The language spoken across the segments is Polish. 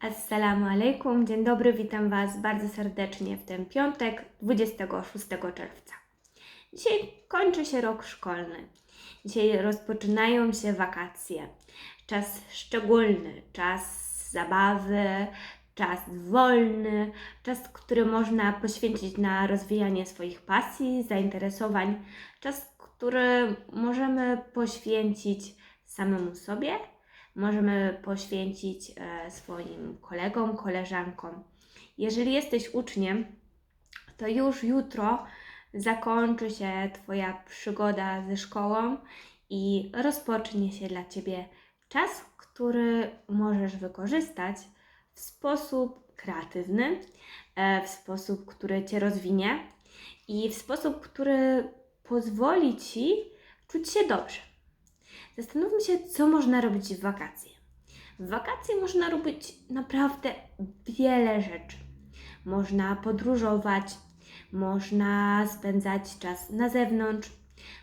Assalamu alaikum, dzień dobry, witam Was bardzo serdecznie w ten piątek, 26 czerwca. Dzisiaj kończy się rok szkolny. Dzisiaj rozpoczynają się wakacje. Czas szczególny, czas zabawy, czas wolny, czas, który można poświęcić na rozwijanie swoich pasji, zainteresowań, czas, który możemy poświęcić samemu sobie możemy poświęcić e, swoim kolegom, koleżankom. Jeżeli jesteś uczniem, to już jutro zakończy się Twoja przygoda ze szkołą i rozpocznie się dla Ciebie czas, który możesz wykorzystać w sposób kreatywny, e, w sposób, który Cię rozwinie i w sposób, który pozwoli Ci czuć się dobrze. Zastanówmy się, co można robić w wakacje. W wakacje można robić naprawdę wiele rzeczy. Można podróżować, można spędzać czas na zewnątrz,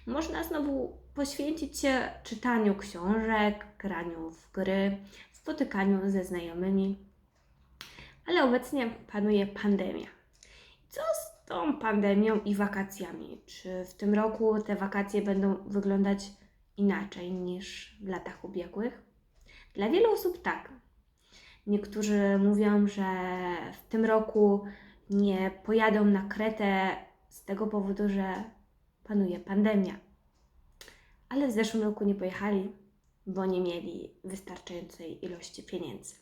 można znowu poświęcić się czytaniu książek, graniu w gry, spotykaniu ze znajomymi. Ale obecnie panuje pandemia. Co z tą pandemią i wakacjami? Czy w tym roku te wakacje będą wyglądać inaczej niż w latach ubiegłych? Dla wielu osób tak. Niektórzy mówią, że w tym roku nie pojadą na Kretę z tego powodu, że panuje pandemia. Ale w zeszłym roku nie pojechali, bo nie mieli wystarczającej ilości pieniędzy.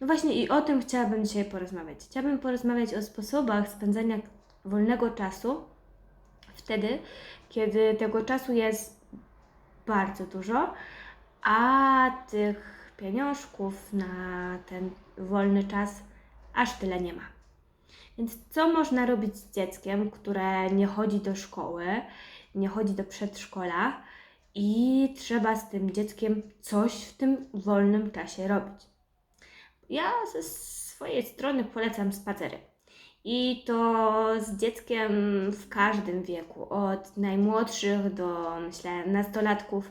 No właśnie i o tym chciałabym dzisiaj porozmawiać. Chciałabym porozmawiać o sposobach spędzania wolnego czasu wtedy, kiedy tego czasu jest bardzo dużo, a tych pieniążków na ten wolny czas aż tyle nie ma. Więc co można robić z dzieckiem, które nie chodzi do szkoły, nie chodzi do przedszkola i trzeba z tym dzieckiem coś w tym wolnym czasie robić? Ja ze swojej strony polecam spacery. I to z dzieckiem w każdym wieku, od najmłodszych do myślę nastolatków.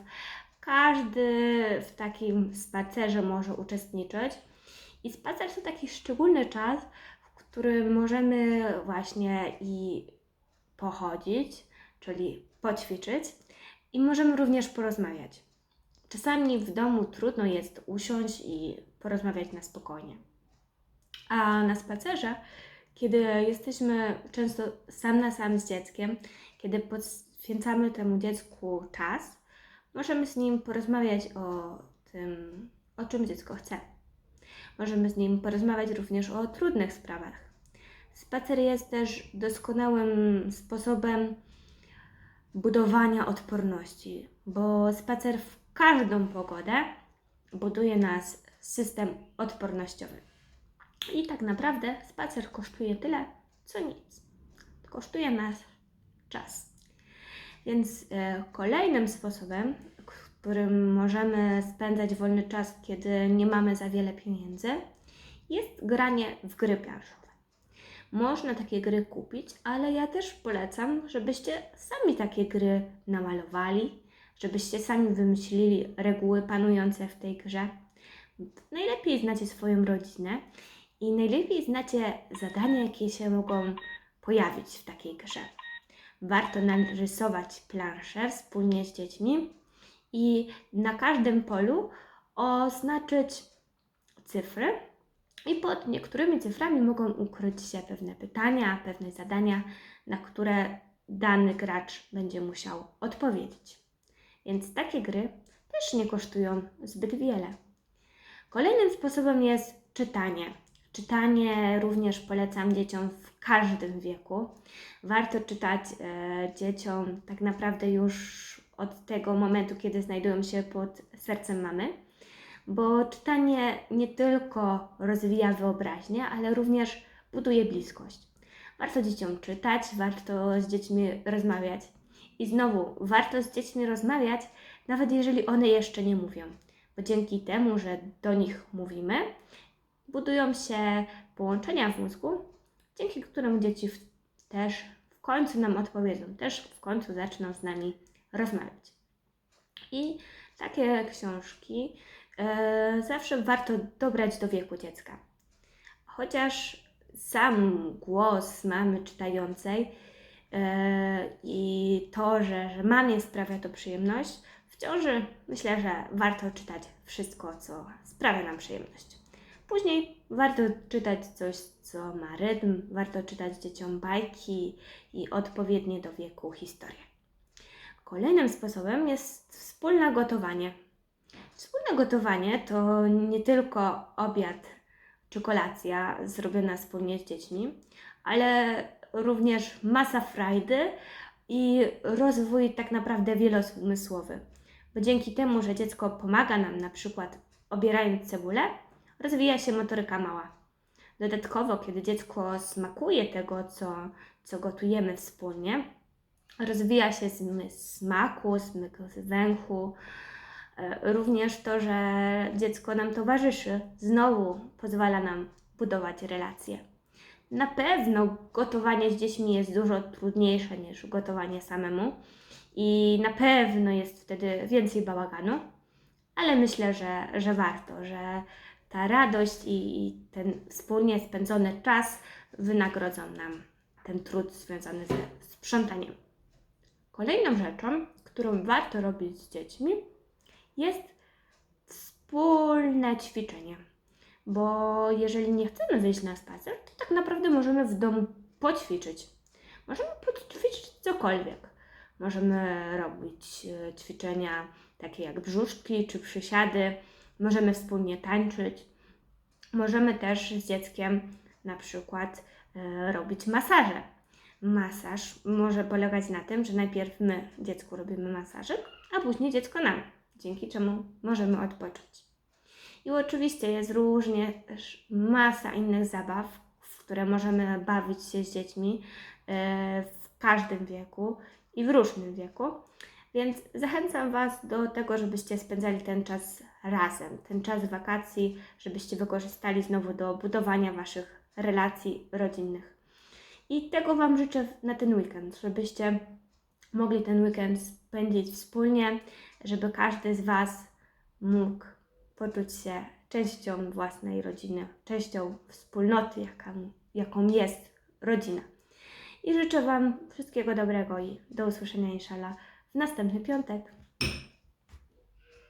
Każdy w takim spacerze może uczestniczyć. I spacer to taki szczególny czas, w którym możemy właśnie i pochodzić, czyli poćwiczyć, i możemy również porozmawiać. Czasami w domu trudno jest usiąść i porozmawiać na spokojnie. A na spacerze kiedy jesteśmy często sam na sam z dzieckiem, kiedy poświęcamy temu dziecku czas, możemy z nim porozmawiać o tym, o czym dziecko chce. Możemy z nim porozmawiać również o trudnych sprawach. Spacer jest też doskonałym sposobem budowania odporności, bo spacer w każdą pogodę buduje nas system odpornościowy. I tak naprawdę spacer kosztuje tyle, co nic. Kosztuje nas czas. Więc e, kolejnym sposobem, którym możemy spędzać wolny czas, kiedy nie mamy za wiele pieniędzy, jest granie w gry planszowe. Można takie gry kupić, ale ja też polecam, żebyście sami takie gry namalowali, żebyście sami wymyślili reguły panujące w tej grze. Najlepiej znacie swoją rodzinę i najlepiej znacie zadania, jakie się mogą pojawić w takiej grze. Warto narysować planszę wspólnie z dziećmi i na każdym polu oznaczyć cyfry i pod niektórymi cyframi mogą ukryć się pewne pytania, pewne zadania, na które dany gracz będzie musiał odpowiedzieć. Więc takie gry też nie kosztują zbyt wiele. Kolejnym sposobem jest czytanie. Czytanie również polecam dzieciom w każdym wieku. Warto czytać e, dzieciom tak naprawdę już od tego momentu, kiedy znajdują się pod sercem mamy, bo czytanie nie tylko rozwija wyobraźnię, ale również buduje bliskość. Warto dzieciom czytać, warto z dziećmi rozmawiać. I znowu, warto z dziećmi rozmawiać, nawet jeżeli one jeszcze nie mówią, bo dzięki temu, że do nich mówimy, budują się połączenia w mózgu, dzięki którym dzieci w, też w końcu nam odpowiedzą, też w końcu zaczną z nami rozmawiać. I takie książki e, zawsze warto dobrać do wieku dziecka. Chociaż sam głos mamy czytającej e, i to, że, że mamie sprawia to przyjemność, w ciąży myślę, że warto czytać wszystko, co sprawia nam przyjemność. Później warto czytać coś, co ma rytm, warto czytać dzieciom bajki i odpowiednie do wieku historie. Kolejnym sposobem jest wspólne gotowanie. Wspólne gotowanie to nie tylko obiad czy kolacja zrobiona wspólnie z dziećmi, ale również masa frajdy i rozwój tak naprawdę wielozmysłowy. Bo dzięki temu, że dziecko pomaga nam na przykład obierając cebulę, rozwija się motoryka mała. Dodatkowo, kiedy dziecko smakuje tego, co, co gotujemy wspólnie, rozwija się zmysł smaku, zmysł węchu. E, Również to, że dziecko nam towarzyszy, znowu pozwala nam budować relacje. Na pewno gotowanie z dziećmi jest dużo trudniejsze niż gotowanie samemu i na pewno jest wtedy więcej bałaganu, ale myślę, że, że warto, że ta radość i, i ten wspólnie spędzony czas wynagrodzą nam ten trud związany ze sprzątaniem. Kolejną rzeczą, którą warto robić z dziećmi, jest wspólne ćwiczenie. Bo jeżeli nie chcemy wyjść na spacer, to tak naprawdę możemy w domu poćwiczyć. Możemy poćwiczyć cokolwiek. Możemy robić e, ćwiczenia takie jak brzuszki czy przysiady. Możemy wspólnie tańczyć. Możemy też z dzieckiem na przykład e, robić masaże. Masaż może polegać na tym, że najpierw my dziecku robimy masażyk, a później dziecko nam, dzięki czemu możemy odpocząć. I oczywiście jest różnie też masa innych zabaw, w które możemy bawić się z dziećmi e, w każdym wieku i w różnym wieku. Więc zachęcam Was do tego, żebyście spędzali ten czas razem, ten czas wakacji, żebyście wykorzystali znowu do budowania Waszych relacji rodzinnych. I tego Wam życzę na ten weekend, żebyście mogli ten weekend spędzić wspólnie, żeby każdy z Was mógł poczuć się częścią własnej rodziny, częścią wspólnoty, jaka, jaką jest rodzina. I życzę Wam wszystkiego dobrego i do usłyszenia, inshallah, następny piątek.